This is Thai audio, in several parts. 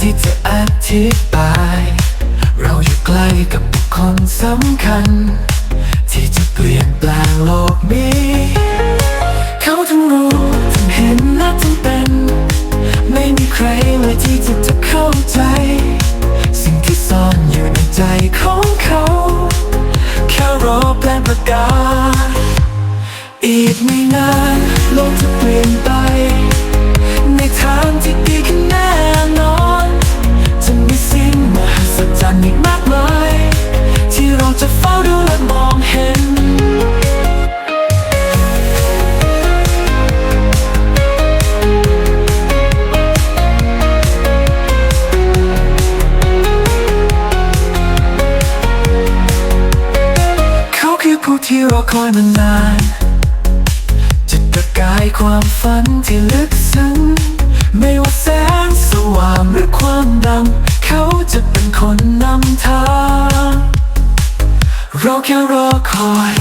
ที่จะอธิบาย เราอยู่ใกล้กับบุคคลสำคัญ ที่จะเปลี่ยนแปลงโลกนี้ เขาทั้งรู้ทั้งเห็นและทั้งเป็น ไม่มีใครเลยที่จะจะเข้าใจ สิ่งที่ซ่อนอยู่ในใจของเขา แค่รอแปลงประกาศอีกไม่นานโลกจะเปลี่ยนไป หัศจรรย์อีกมากมายที่เราจะเฝ้าดูและมองเห็น เขาคือผู้ที่รอคอยมานานจะประกายความฝันที่ลึกซึ้ง ไม่ว่าแสงสว่างหรือความดำ เขาจะเป็นคนนำทางเราแค่รอคอย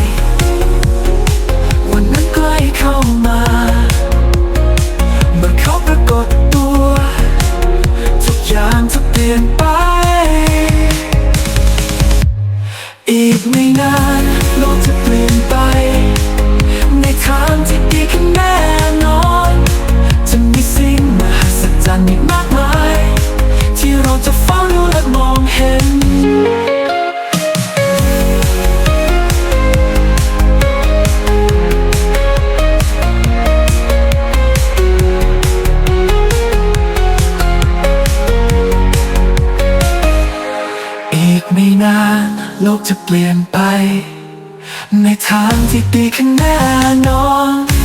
วันนั้นใกล้เข้ามา เมื่อเขาปรากฏตัว ทุกอย่างจะเปลี่ยนไป อีกไม่นานโลกจะเปลี่ยนไป ไม่นานโลกจะเปลี่ยนไป ในทางที่ดีขึ้นแน่นอน